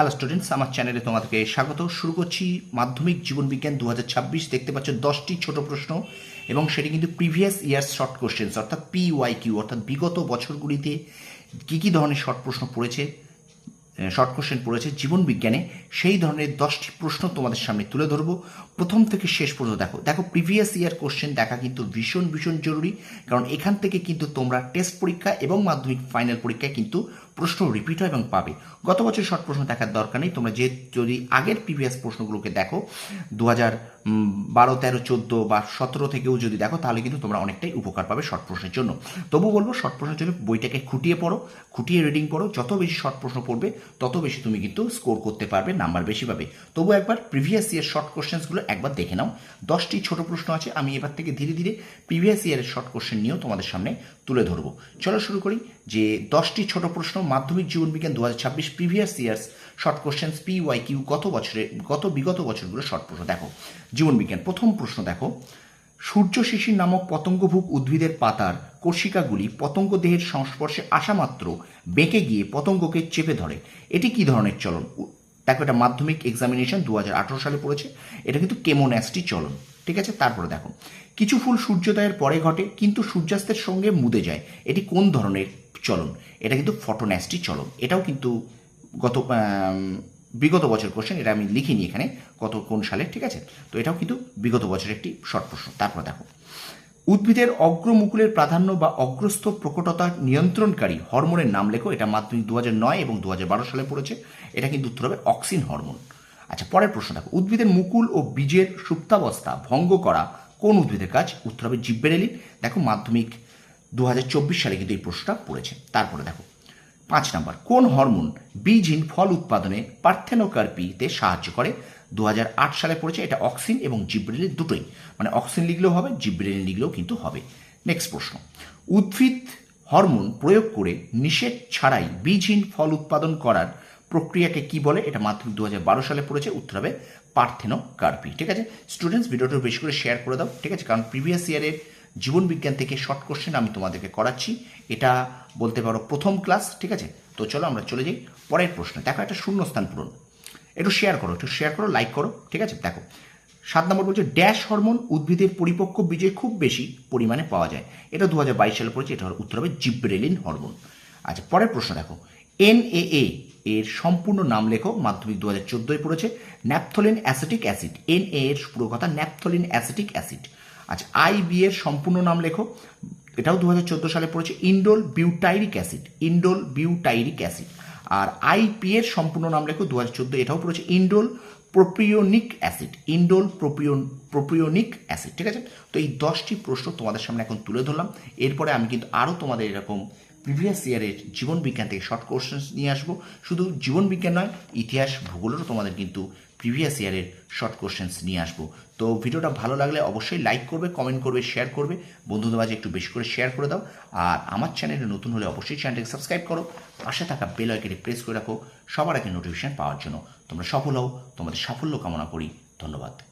Hello students আমার চ্যানেলে তোমাদেরকে স্বাগত। শুরু করছি মাধ্যমিক জীবন বিজ্ঞান দু দেখতে পাচ্ছ দশটি ছোট প্রশ্ন এবং সেটি কিন্তু প্রিভিয়াস ইয়ার শর্ট কোশ্চেন্স অর্থাৎ পি ওয়াই কিউ অর্থাৎ বিগত বছরগুলিতে কী কী ধরনের শর্ট প্রশ্ন পড়েছে। শর্ট কোশ্চেন পড়েছে, জীবন বিজ্ঞানে সেই ধরনের দশটি প্রশ্ন তোমাদের সামনে তুলে ধরবো। প্রথম থেকে শেষ পর্যন্ত দেখো। দেখো প্রিভিয়াস ইয়ার কোশ্চেন দেখা কিন্তু ভীষণ ভীষণ জরুরি, কারণ এখান থেকে কিন্তু তোমরা টেস্ট পরীক্ষা এবং মাধ্যমিক ফাইনাল পরীক্ষায় কিন্তু প্রশ্ন রিপিট হয় এবং পাবে। গত বছর শর্ট প্রশ্ন দেখার দরকার নেই। তোমরা যে, যদি আগের প্রিভিয়াস প্রশ্নগুলোকে দেখো দু হাজার বারো, তেরো, চোদ্দ বা সতেরো থেকেও যদি দেখো, তাহলে কিন্তু তোমরা অনেকটাই উপকার পাবে শর্ট প্রশ্নের জন্য। তবু বলব শর্ট প্রশ্নের জন্য বইটাকে খুঁটিয়ে পড়ো, খুঁটিয়ে রিডিং পড়ো যত বেশি শর্ট প্রশ্ন পড়বে তত বেশি তুমি কিন্তু স্কোর করতে পারবে, নাম্বার বেশি পাবে। তবু একবার প্রিভিয়াস ইয়ার শর্ট কোশ্চেন্সগুলো একবার দেখে নাও। দশটি ছোট প্রশ্ন আছে, আমি এবার থেকে ধীরে ধীরে প্রিভিয়াস ইয়ারের শর্ট কোশ্চেন নিয়েও তোমাদের সামনে তুলে ধরবো। চলো শুরু করি যে দশটি ছোট প্রশ্ন, মাধ্যমিক জীবন বিজ্ঞান দু হাজার ছাব্বিশ previous years short questions P Y Q গত বছরে, গত বিগত বছরগুলো শর্ট প্রশ্ন। দেখো, জীবন বিজ্ঞান, প্রথম প্রশ্ন দেখো। সূর্য শিশির নামক পতঙ্গভুক উদ্ভিদের পাতার কোষিকাগুলি পতঙ্গ দেহের সংস্পর্শে আসা মাত্র বেঁকে গিয়ে পতঙ্গকে চেপে ধরে। এটি কি ধরনের চলন? দেখো এটা মাধ্যমিক এক্সামিনেশন দু হাজার আঠেরো সালে পড়েছে। এটা কিন্তু কেমোন্যাস্টি চলন, ঠিক আছে? তারপরে দেখো। কিছু ফুল সূর্যোদয়ের পরে ঘটে, কিন্তু সূর্যাস্তের সঙ্গে মুদে যায়। এটি কোন ধরনের চলন? এটা কিন্তু ফটোন্যাস্টি চলন। এটাও কিন্তু গত বিগত বছর কোশ্চেন এটা আমি লিখিনি এখানে কত, কোন সালে, ঠিক আছে? তো এটাও কিন্তু বিগত বছরের একটি শর্ট প্রশ্ন। তারপর দেখো। উদ্ভিদের অগ্রমুকুলের প্রাধান্য বা অগ্রস্থ প্রকটতা নিয়ন্ত্রণকারী হরমোনের নাম লেখো। এটা মাধ্যমিক দু নয় এবং দু হাজার বারো সালে পড়েছে। এটা কিন্তু উত্তর হবে অক্সিন হরমোন আচ্ছা পরের প্রশ্ন দেখো। উদ্ভিদের মুকুল ও বীজের সুপ্তাবস্থা ভঙ্গ করা কোন উদ্ভিদের কাজ? উত্তর হবে জিব্বেরেলিন দেখো, মাধ্যমিক দু হাজার চব্বিশ সালে কিন্তু এই প্রশ্নটা পড়েছে। তারপরে দেখো। পাঁচ নাম্বার, কোন হরমোন বীজহীন ফল উৎপাদনে পার্থেনোকার্পিতে সাহায্য করে? দু হাজার আট সালে পড়েছে, এটা অক্সিন এবং জিব্রেলিন দুটোই। মানে অক্সিন লিখলেও হবে জিব্রেলিন লিখলেও কিন্তু হবে। নেক্সট প্রশ্ন, উদ্ভিদ হরমোন প্রয়োগ করে নিষেধ ছাড়াই বীজহীন ফল উৎপাদন করার প্রক্রিয়াকে কি বলে? এটা মাধ্যমিক দু হাজার বারো সালে পড়েছে, উত্তর হবে পার্থেনোকার্পি। ঠিক আছে? স্টুডেন্টস ভিডিওটা বেশি করে শেয়ার করে দাও। ঠিক আছে? কারণ প্রিভিয়াস ইয়ারের জীবন বিজ্ঞান থেকে শর্ট কোশ্চেন আমি তোমাদেরকে করাচ্ছি। এটা বলতে পারো প্রথম ক্লাস ঠিক আছে? তো চলো আমরা চলে যাই পরের প্রশ্ন। দেখো, একটা শূন্যস্থান পূরণ। একটু শেয়ার করো, একটু শেয়ার করো লাইক করো, ঠিক আছে? দেখো, সাত নম্বর বলছে ড্যাশ হরমোন উদ্ভিদের পরিপক্ক বীজে খুব বেশি পরিমাণে পাওয়া যায়। এটা দু হাজার বাইশ সালে পড়েছে, এটা উত্তর হবে জিব্রেলিন হরমোন আচ্ছা পরের প্রশ্ন দেখো, এনএএ এর সম্পূর্ণ নাম লেখো। মাধ্যমিক দু হাজার চোদ্দোয় পড়েছে ন্যাপথলিন অ্যাসিটিক অ্যাসিড এনএ এর পুরো কথা ন্যাপথলিন অ্যাসিটিক অ্যাসিড আচ্ছা আই বি এর সম্পূর্ণ নাম লেখো। এটাও দু হাজার চোদ্দ সালে পড়েছে। Indole butyric acid, indole butyric acid. R I I P এর সম্পূর্ণ নাম লেখো দু হাজার চোদ্দ, এটাও পড়েছে। Indole propionic acid, indole propion propionic acid, ঠিক আছে? তো এই দশটি প্রশ্ন তোমাদের সামনে এখন তুলে ধরলাম। এরপরে আমি কিন্তু আরও তোমাদের এরকম প্রিভিয়াস ইয়ারের জীবন বিজ্ঞান থেকে শর্ট কোশ্চেন্স নিয়ে আসব। শুধু জীবন বিজ্ঞান নয়, ইতিহাস ভূগোলেরও তোমাদের কিন্তু প্রিভিয়াস ইয়ারের শর্ট কোশ্চেন্স নিয়ে আসব। তো ভিডিওটা ভালো লাগলে অবশ্যই লাইক করবে কমেন্ট করবে শেয়ার করবে। বন্ধুদের মাঝে একটু বেশি করে শেয়ার করে দাও। আর আমার চ্যানেলে নতুন হলে অবশ্যই চ্যানেলটাকে সাবস্ক্রাইব করো। পাশে থাকা বেল আইকনে প্রেস করে রাখো। সবার আগে নোটিফিকেশন পাওয়ার জন্য। তোমরা সফল হও, তোমাদের সাফল্য কামনা করি। ধন্যবাদ।